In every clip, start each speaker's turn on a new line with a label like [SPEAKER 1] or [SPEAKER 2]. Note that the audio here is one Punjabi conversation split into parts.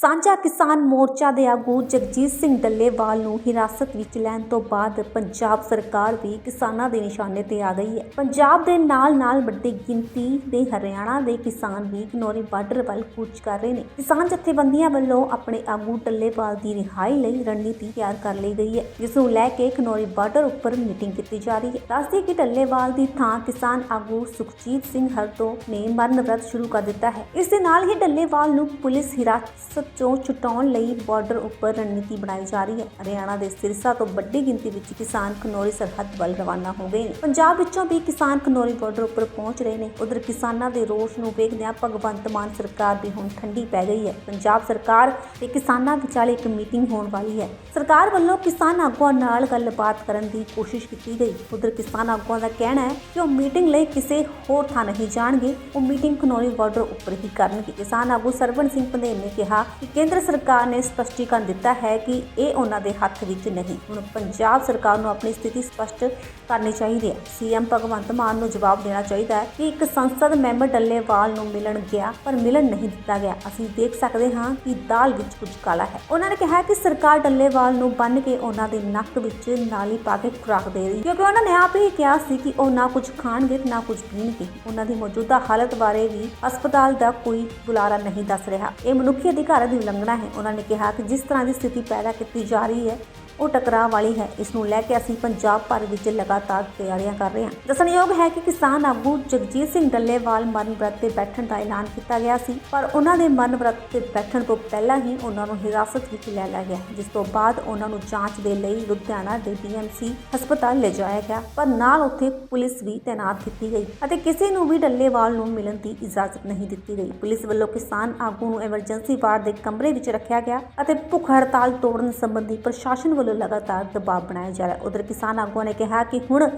[SPEAKER 1] ਸਾਂਝਾ ਕਿਸਾਨ ਮੋਰਚਾ ਦੇ ਆਗੂ ਜਗਜੀਤ ਸਿੰਘ ਡੱਲੇਵਾਲ ਨੂੰ ਹਿਰਾਸਤ ਵਿੱਚ ਲੈਣ ਤੋਂ ਬਾਅਦ ਪੰਜਾਬ ਸਰਕਾਰ ਵੀ ਕਿਸਾਨਾਂ ਦੇ ਨਿਸ਼ਾਨੇ ਤੇ ਆ ਗਈ ਹੈ। ਪੰਜਾਬ ਦੇ ਨਾਲ-ਨਾਲ ਵੱਡੀ ਗਿਣਤੀ ਦੇ ਹਰਿਆਣਾ ਦੇ ਕਿਸਾਨ ਵੀ ਘਨੌਰੀ ਬਾਰਡਰ ਵੱਲ ਕੂਚ ਕਰ ਰਹੇ ਨੇ। ਕਿਸਾਨ ਜਥੇਬੰਦੀਆਂ ਵੱਲੋਂ ਆਪਣੇ ਆਗੂ ਡੱਲੇਵਾਲ ਦੀ ਰਿਹਾਈ ਲਈ ਰਣਨੀਤੀ ਤਿਆਰ ਕਰ ਲਈ ਗਈ ਹੈ, ਜਿਸ ਨੂੰ ਲੈ ਕੇ ਘਨੌਰੀ ਬਾਰਡਰ ਉੱਪਰ ਮੀਟਿੰਗ ਕੀਤੀ ਜਾ ਰਹੀ ਹੈ। ਦੱਸਦੀ ਕਿ ਡੱਲੇਵਾਲ ਦੀ ਥਾਂ ਕਿਸਾਨ ਆਗੂ ਸੁਖਜੀਤ ਸਿੰਘ ਹਰਦੋ ਨੇ ਮਰਨ ਵਰਤ ਸ਼ੁਰੂ ਕਰ ਦਿੱਤਾ ਹੈ। ਇਸ ਦੇ ਨਾਲ ਹੀ ਡੱਲੇਵਾਲ ਨੂੰ ਪੁਲਿਸ ਹਿਰਾਸਤ ਚੋਂ ਛੁਟਾਉਣ ਲਈ ਬਾਰਡਰ ਉੱਪਰ ਰਣਨੀਤੀ ਬਣਾਈ ਜਾ ਰਹੀ ਹੈ। ਹਰਿਆਣਾ ਦੇ ਸਿਰਸਾ ਤੋਂ ਵੱਡੀ ਗਿਣਤੀ ਵਿੱਚ ਕਿਸਾਨ ਖਨੌਰੀ ਸਰਹੱਦ ਵੱਲ ਰਵਾਨਾ ਹੋ ਗਏ ਨੇ। ਪੰਜਾਬ ਵਿੱਚੋਂ ਵੀ ਕਿਸਾਨ ਖਨੌਰੀ ਬਾਰਡਰ ਉੱਪਰ ਪਹੁੰਚ ਰਹੇ ਨੇ। ਉਧਰ ਕਿਸਾਨਾਂ ਦੇ ਰੋਸ ਨੂੰ ਵੇਖਦਿਆਂ ਭਗਵੰਤ ਮਾਨ ਸਰਕਾਰ ਵੀ ਹੁਣ ਠੰਡੀ ਪੈ ਗਈ ਹੈ। ਪੰਜਾਬ ਸਰਕਾਰ ਤੇ ਕਿਸਾਨਾਂ ਵਿਚਾਲੇ ਇੱਕ ਮੀਟਿੰਗ ਹੋਣ ਵਾਲੀ ਹੈ। ਸਰਕਾਰ ਵੱਲੋਂ ਕਿਸਾਨ ਆਗੂਆਂ ਨਾਲ ਗੱਲਬਾਤ ਕਰਨ ਦੀ ਕੋਸ਼ਿਸ਼ ਕੀਤੀ ਗਈ। ਉਧਰ ਕਿਸਾਨ ਆਗੂਆਂ ਦਾ ਕਹਿਣਾ ਹੈ ਕਿ ਉਹ ਮੀਟਿੰਗ ਲਈ ਕਿਸੇ ਹੋਰ ਥਾਂ ਨਹੀਂ ਜਾਣਗੇ। ਉਹ ਮੀਟਿੰਗ ਖਨੌਰੀ ਬਾਰਡਰ ਉੱਪਰ ਹੀ ਕਰਨਗੇ। ਕਿਸਾਨ ਆਗੂ ਸਰਵਣ ਸਿੰਘ ਪੰਧੇਰ ਨੇ ਕਿਹਾ ਕਿ ਕੇਂਦਰ ਸਰਕਾਰ ਨੇ ਸਪਸ਼ਟੀਕਰਨ ਦਿੱਤਾ ਹੈ ਕਿ ਇਹ ਉਹਨਾਂ ਦੇ ਹੱਥ ਵਿੱਚ ਨਹੀਂ। ਹੁਣ ਪੰਜਾਬ ਸਰਕਾਰ ਨੂੰ ਆਪਣੀ ਸਥਿਤੀ ਸਪਸ਼ਟ ਕਰਨੀ ਚਾਹੀਦੀ ਹੈ। ਸੀਐਮ ਭਗਵੰਤ ਮਾਨ ਨੂੰ ਜਵਾਬ ਦੇਣਾ ਚਾਹੀਦਾ ਹੈ ਕਿ ਇੱਕ ਸੰਸਦ ਮੈਂਬਰ ਡੱਲੇਵਾਲ ਨੂੰ ਮਿਲਣ ਗਿਆ, ਪਰ ਮਿਲਣ ਨਹੀਂ ਦਿੱਤਾ ਗਿਆ। ਅਸੀਂ ਦੇਖ ਸਕਦੇ ਹਾਂ ਕਿ ਦਾਲ ਵਿੱਚ ਕੁਝ ਕਾਲਾ ਹੈ। ਉਹਨਾਂ ਨੇ ਕਿਹਾ ਕਿ ਸਰਕਾਰ ਡੱਲੇਵਾਲ ਨੂੰ ਬੰਨ ਕੇ ਉਹਨਾਂ ਦੇ ਨੱਕ ਵਿੱਚ ਨਾਲੀ ਪਾ ਕੇ ਖੁਰਾਕ ਦੇ ਰਹੀ ਕਿਉਂਕਿ ਉਹਨਾਂ ਨੇ ਆਪ ਹੀ ਕਿਹਾ ਸੀ ਕਿ ਉਹ ਨਾ ਕੁਝ ਖਾਣਗੇ ਤੇ ਨਾ ਕੁਝ ਪੀਣਗੇ। ਉਹਨਾਂ ਦੀ ਮੌਜੂਦਾ ਹਾਲਤ ਬਾਰੇ ਵੀ ਹਸਪਤਾਲ ਦਾ ਕੋਈ ਬੁਲਾਰਾ ਨਹੀਂ ਦੱਸ ਰਿਹਾ। ਇਹ ਮਨੁੱਖੀ ਅਧਿਕਾਰ ਦੀ ਉਲੰਘਣਾ ਹੈ। ਉਹਨਾਂ ਨੇ ਕਿਹਾ ਕਿ ਜਿਸ ਤਰ੍ਹਾਂ ਦੀ ਸਥਿਤੀ ਪੈਦਾ ਕੀਤੀ ਜਾ ਰਹੀ ਹੈ ਉਹ ਟਕਰਾਅ ਵਾਲੀ ਹੈ। ਇਸ ਨੂੰ ਲੈ ਕੇ ਅਸੀਂ ਪੰਜਾਬ ਭਰ ਵਿੱਚ ਲਗਾਤਾਰ ਤਿਆਰੀਆਂ ਕਰ ਰਹੇ ਹਾਂ। ਦੱਸਣਯੋਗ ਹੈ ਕਿ ਕਿਸਾਨ ਆਗੂ ਜਗਜੀਤ ਸਿੰਘ ਡੱਲੇਵਾਲ ਮਰਨ ਵਰਤ ਤੇ ਬੈਠਣ ਦਾ ਐਲਾਨ ਕੀਤਾ ਗਿਆ ਸੀ, ਪਰ ਉਹਨਾਂ ਦੇ ਮਰਨ ਵਰਤ ਤੇ ਬੈਠਣ ਤੋਂ ਪਹਿਲਾਂ ਹੀ ਉਹਨਾਂ ਨੂੰ ਹਿਰਾਸਤ ਵਿੱਚ ਲੈ ਲਿਆ ਗਿਆ, ਜਿਸ ਤੋਂ ਬਾਅਦ ਉਹਨਾਂ ਨੂੰ ਜਾਂਚ ਦੇ ਲਈ ਲੁਧਿਆਣਾ ਦੇ ਡੀਐਮਸੀ ਹਸਪਤਾਲ ਲਿਜਾਇਆ ਗਿਆ, ਪਰ ਨਾਲ ਉੱਥੇ ਪੁਲਿਸ ਵੀ ਤਾਇਨਾਤ ਕੀਤੀ ਗਈ ਅਤੇ ਕਿਸੇ ਨੂੰ ਵੀ ਡੱਲੇਵਾਲ ਨੂੰ ਮਿਲਣ ਦੀ ਇਜਾਜ਼ਤ ਨਹੀਂ ਦਿੱਤੀ ਗਈ। ਪੁਲਿਸ ਵੱਲੋਂ ਕਿਸਾਨ ਆਗੂ ਨੂੰ ਐਮਰਜੈਂਸੀ ਵਾਰਡ ਦੇ ਕਮਰੇ ਵਿੱਚ ਰੱਖਿਆ ਗਿਆ ਅਤੇ ਭੁੱਖ ਹੜਤਾਲ ਤੋੜਨ ਸੰਬੰਧੀ ਪ੍ਰਸ਼ਾਸਨ ਵੱਲੋਂ ਲਗਾਤਾਰ ਦਬਾਅ ਬਣਾਇਆ ਜਾ ਰਿਹਾ ਉਧਰ ਕਿਸਾਨ ਆਗੂਆਂ ਨੇ ਕਿਹਾ ਕਿ ਹੁਣ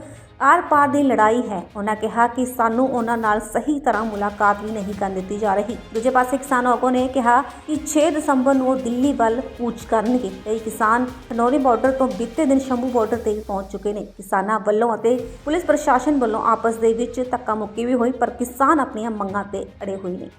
[SPEAKER 1] ਆਰ-ਪਾਰ ਦੀ ਲੜਾਈ ਹੈ। ਉਹਨਾਂ ਕਿਹਾ ਕਿ ਸਾਨੂੰ ਉਹਨਾਂ ਨਾਲ ਸਹੀ ਤਰ੍ਹਾਂ ਮੁਲਾਕਾਤ ਵੀ ਨਹੀਂ ਕਰਨ ਦਿੱਤੀ ਜਾ ਰਹੀ। ਦੂਜੇ ਪਾਸੇ ਕਿਸਾਨ ਆਗੂਆਂ ਨੇ ਕਿਹਾ ਕਿ 6 ਦਸੰਬਰ ਨੂੰ ਉਹ ਦਿੱਲੀ ਵੱਲ ਕੂਚ ਕਰਨਗੇ। ਕਈ ਕਿਸਾਨ ਖਨੌਰੀ ਬਾਰਡਰ ਤੋਂ ਬੀਤੇ ਦਿਨ ਸ਼ੰਭੂ ਬਾਰਡਰ ਤੇ ਪਹੁੰਚ ਚੁੱਕੇ ਨੇ। ਕਿਸਾਨਾਂ ਵੱਲੋਂ ਅਤੇ ਪੁਲਿਸ ਪ੍ਰਸ਼ਾਸਨ ਵੱਲੋਂ ਆਪਸ ਦੇ ਵਿੱਚ ਧੱਕਾ ਮੁੱਕੀ ਵੀ ਹੋਈ, ਪਰ ਕਿਸਾਨ ਆਪਣੀਆਂ ਮੰਗਾਂ ਤੇ ਅੜੇ ਹੋਏ ਨੇ।